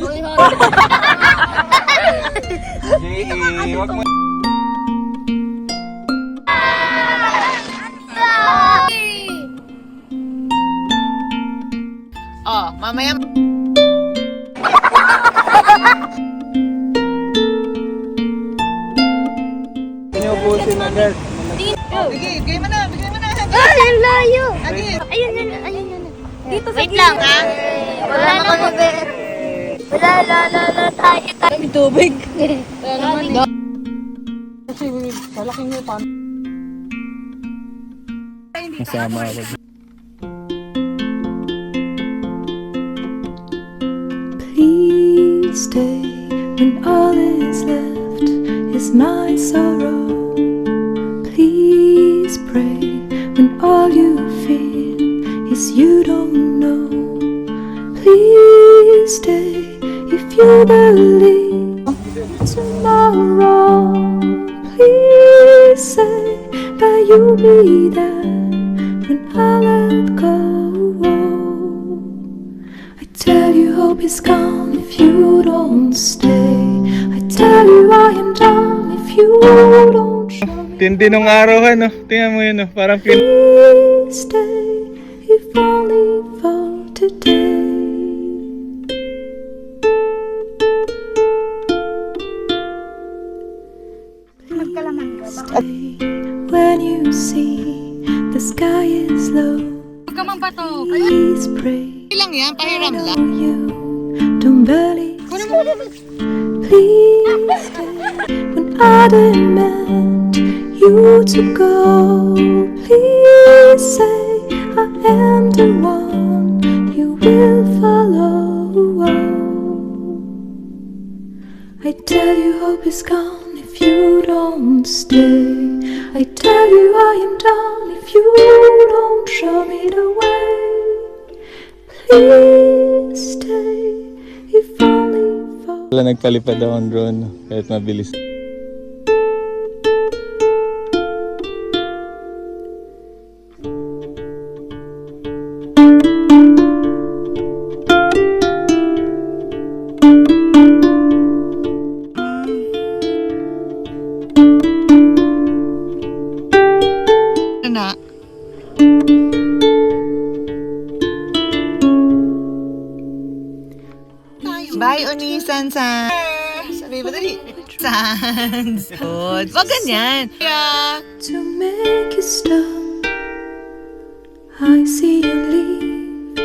hoy. JE, wag mo. Oh, mamaya Inubusin agad. Bigay, bigay mo na, bigay mo na. Ay, ang layo. Ayun, yun, ayun, yun. Dito sa Wait lang, ha? Wala na kami. Wala, wala, wala, wala, tayo, tayo. May tubig. Wala naman. Eh. Masama ako. Please stay when all is left is my sorrow. Please pray when all you feel is you don't know. Please stay if you believe tomorrow. Please say that you'll be there when I let go. I tell you hope is gone if you don't stay. I tell you I am done if you don't show me. Tindi nung araw, ano? Tingnan mo yun, oh. Parang pin... Please stay if only for today. When you see the sky is low. Huwag ka mampato. Please pray. lang yan, pahiram lang. know you don't believe. Please when I demand you to go. Please say I am the one you will follow. I tell you hope is gone if you don't stay. I tell you I am done if you don't show me the way. Please stay if only for. San. Sabi ba dali? Sans. Good. Wag ganyan. Yeah. to make you stop. I see you leave.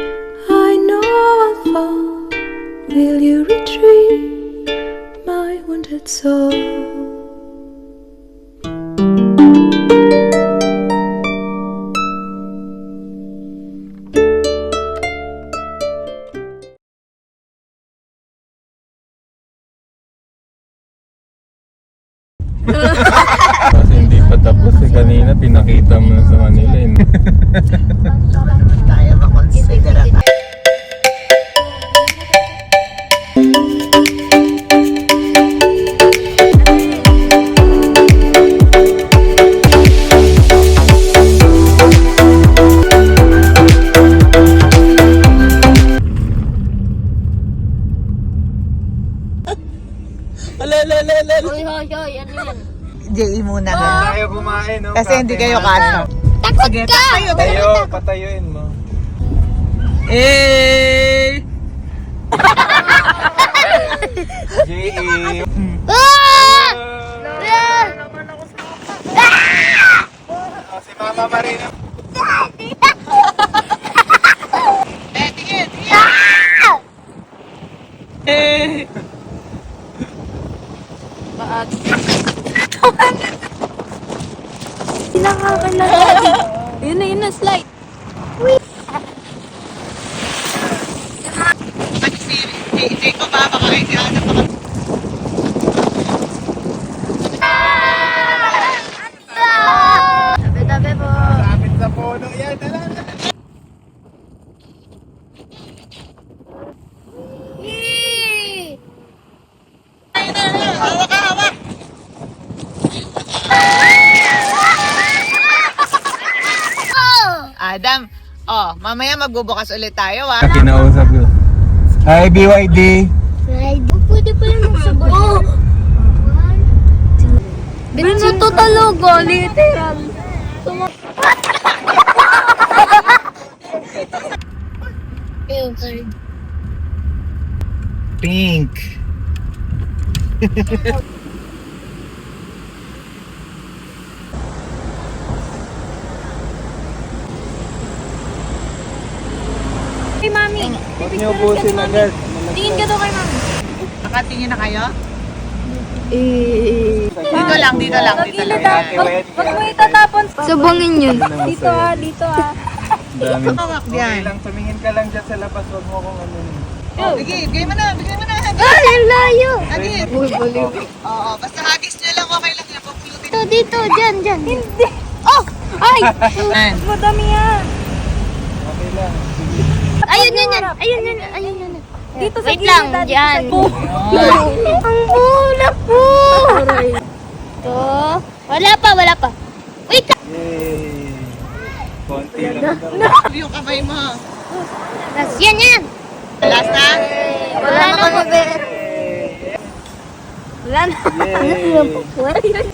I know I'll fall. Will you retrieve my wounded soul? Pinakita mo hindi kayo kasha. Takot Sige, ka! tayo. Tayo, patayuin mo. Eh! JE. Ah! Oh, si Mama Marina. Eh, tingin. Eh! Pinakakalala. Yun na, yun na, slide. Si JJ ko ba? Baka hindi ano baka Tabi-tabi po. Lapit sa puno yan. Dala, dala. Yee! Hawak ka, hawak! Oh! Adam, oh, mamaya magbubukas ulit tayo, ah. Kinausap ko. Hi, BYD. pala magsabay. Oh! Binso to talaga, literal. Pink. Hey, mami. Huwag niyo ubusin agad. Tingin ka daw kay mami. Nakatingin na kayo? Eh. Dito lang, dito lang, dito lang. Wag mo itatapon. Subangin yun. Dito ah, dito ah. Dami. Diyan. lang, tumingin ka lang dyan sa labas. Huwag mo kong ano. Sige, bigay mo na, bigay mo na. Ay, ang layo. Hagis. Uy, baliw. Oo, basta hagis nyo lang, okay lang yan. Pupulutin. Dito, dito, dyan, dyan. Hindi. Oh! Ay! Madami yan. Okay lang. Ayun, yun, yun. Ayun, yun, ayun, yun. Dito sa Wait lang, dyan. Ang bulak po. To. Wala pa, wala pa. Wait lang. Yay! Konti lang. Yung kamay mo. Tapos yan, yan. Last na? Wala na kami. Wala na. Yay!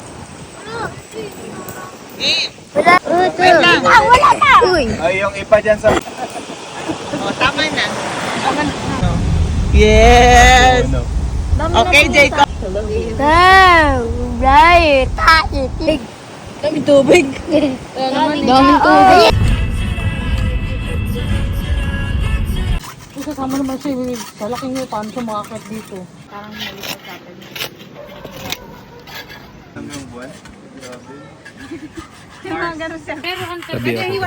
Game. Wala. Wait lang. Ah, wala na. Uy. Ay, yung ipa dyan sa... O, tama na. Yes! Okay, Jacob. Wow, right. Tayo. Dami tubig. Dami tubig. Kasama naman si sa laking niyo, paano siya makakit dito? Ano yung buwan? Grabe. Sabi ako.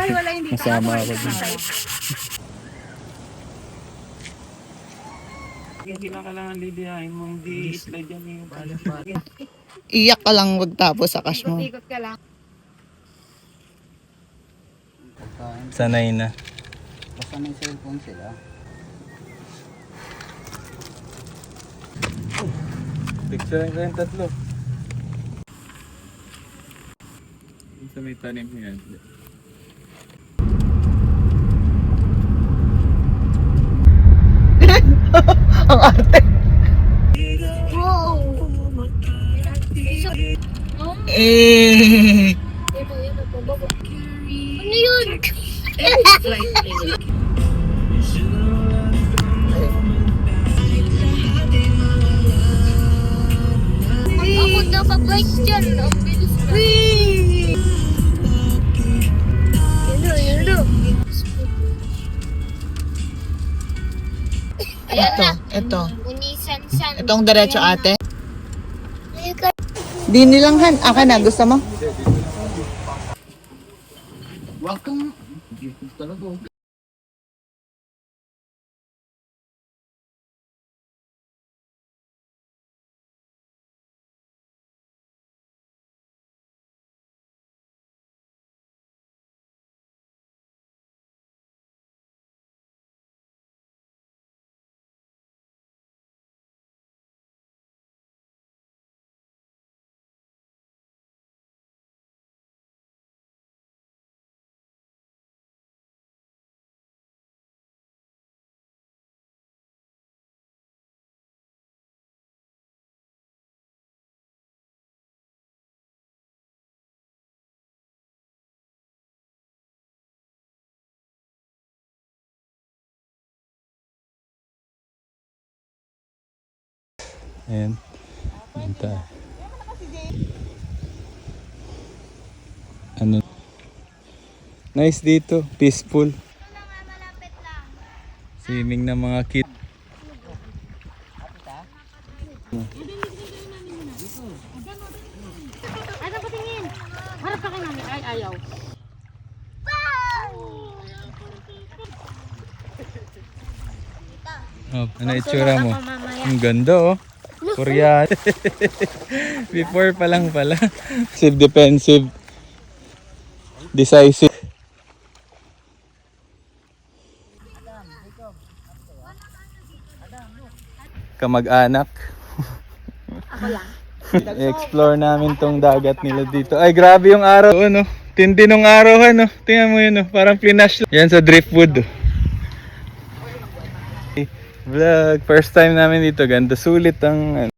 Masama ako dun. Hindi na kailangan lidihain mong di-slide yan yung Iyak ka lang wag tapos sa cash mo. Sanay na. Basta may cellphone sila. Picture ko yung tatlo. Sa may tanim yan. Ang arte. Eh. Ano yun? Ako daw pa-bike dyan. Ang bilis na. Yelo, yelo. Ito, ito. Unisan-san. Itong diretso ate. Di nilanghan. Aka na, gusto mo? Welcome. Talaga. Ayan. Tayo. Ano? Nice dito. Peaceful. Swimming ng mga kid. Ano pa tingin? Harap ka kay mami. Ay, ayaw. Oh, ano itsura mo? Ang ganda oh. Korean. Before pa lang pala. Defensive, defensive. Decisive. Kamag-anak. Ako lang. explore namin tong dagat nila dito. Ay, grabe yung araw, ano. Tindi nung araw, ano. Tingnan mo yun, oh. Parang flinash. Yan sa driftwood, oh. Vlog. First time namin dito. Ganda sulit ang...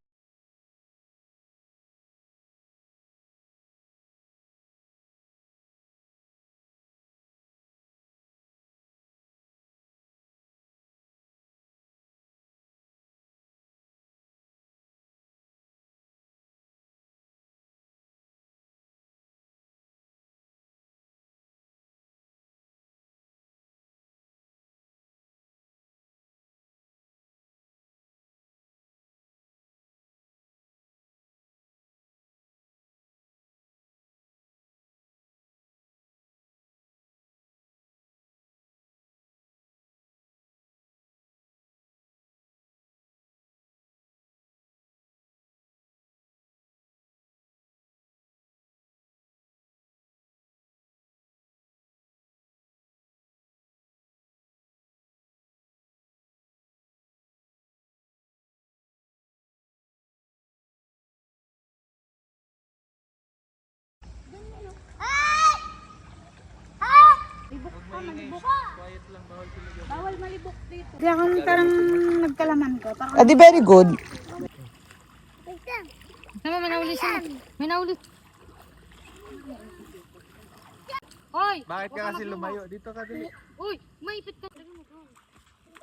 ano. Hindi ako parang nagkalaman ko. Parang Adi very good. Tama, may nahuli siya. May nahuli. Hoy! Bakit ka kasi lumayo? Dito ka dito. Uy! Maipit ka.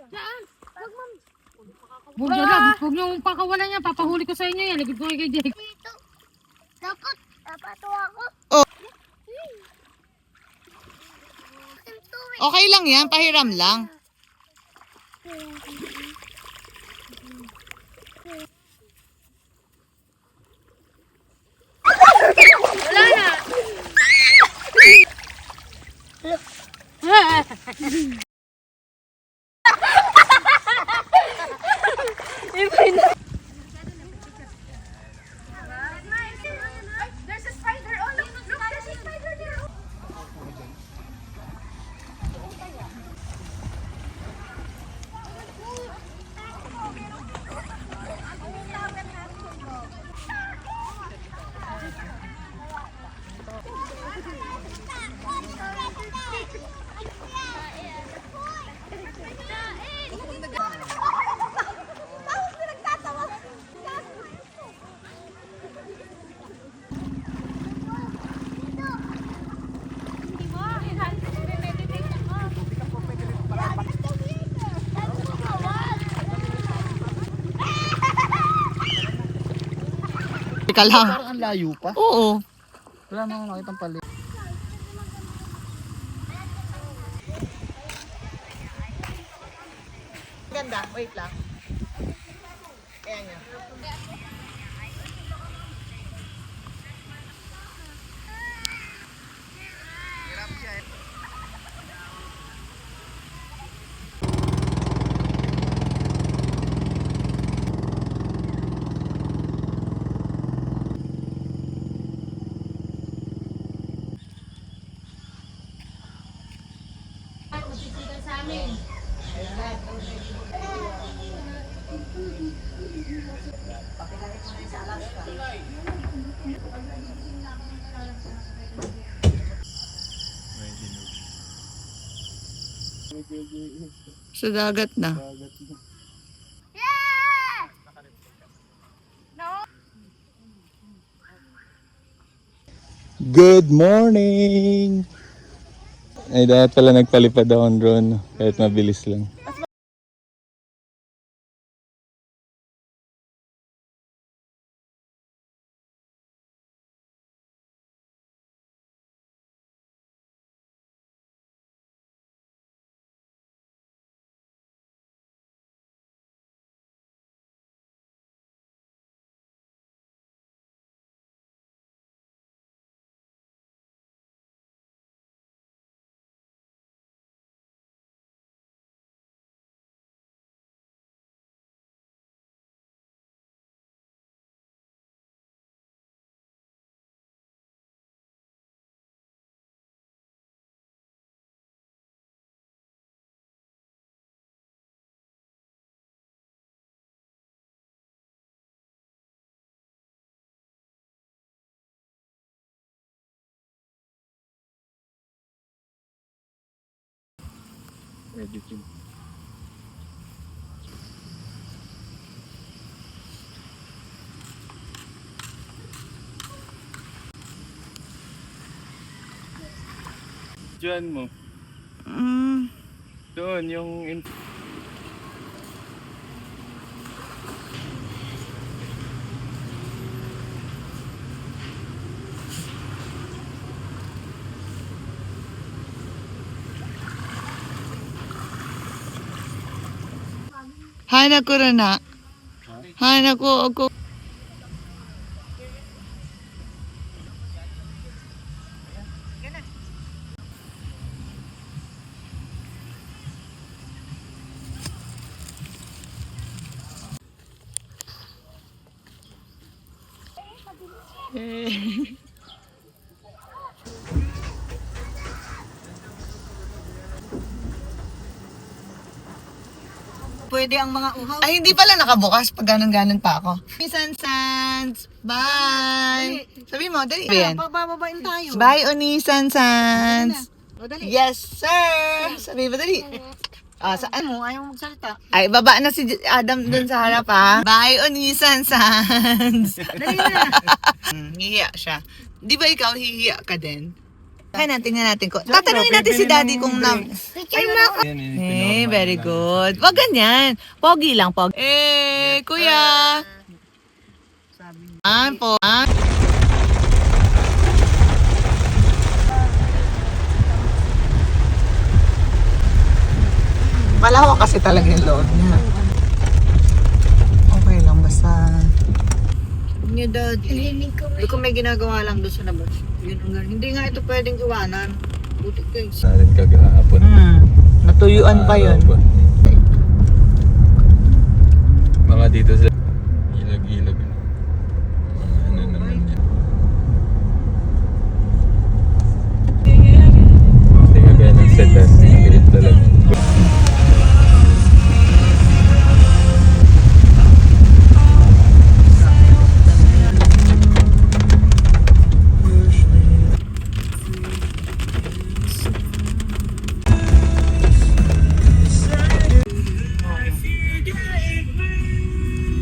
Diyan! Huwag ma'am. Huwag niyo lang. Huwag niyo pakawalan niya. Papahuli ko sa inyo yan. Ligid ko kay Jake. Dapat, dapat ako. Oh. Okay lang yan, pahiram lang. Teka lang. Parang ang layo pa. Oo. Wala na akong nakitang pali. Ganda, wait lang. Kaya nga. Sa dagat na. Good morning! Ay, dapat pala nagpalipad ako ng drone. no? Kahit mabilis lang. về điều mà ừ. tôi là nhưng em in- Hana ko rin na. Hana ko ako. Pwede ang mga uhaw. Ay, hindi pala nakabukas pag ganon-ganon pa ako. Onisan Sans! Bye! Sabi mo, dali. Yan. Pabababain tayo. Bye, Onisan Sans! O, dali. Yes, sir! Sabi mo, dali. Ah, saan Ano mo? Ayaw magsalita. Ay, baba na si Adam dun sa harap, ha? Bye, Onisan Sans! Dali na. Hmm, hihiya siya. Di ba ikaw, hihiya ka din? Kaya natin tingnan natin ko. Tatanungin natin si daddy kung na... Eh, very good. Wag ganyan. Pogi lang, pogi. Eh, kuya. Ah, po. Ah. Malawak kasi talaga yung loob niya. Okay lang, basta... Niya dad. Hindi ko may ginagawa lang doon sa labas. Yun ang ganun. Hindi nga ito pwedeng iwanan. Buti kayo. Narin kagahapon. Hmm, natuyuan pa yun. Mga dito sa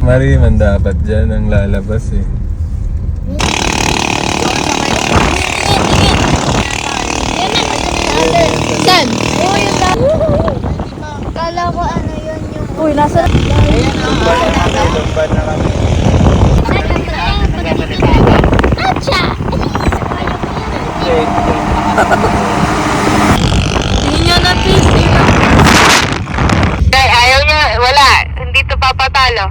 Mari man dapat dyan ang lalabas eh. Saan? Oo, yung ta- Kala ko ano yun yung... Uy, nasa... Acha! Hindi niya natin. Ay, ayaw niya. Wala. Hindi to papatalo.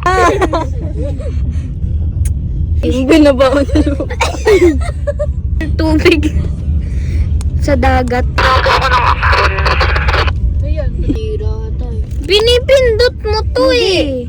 Yung binabaon na Tubig. Sa dagat. Binipindot mo to eh.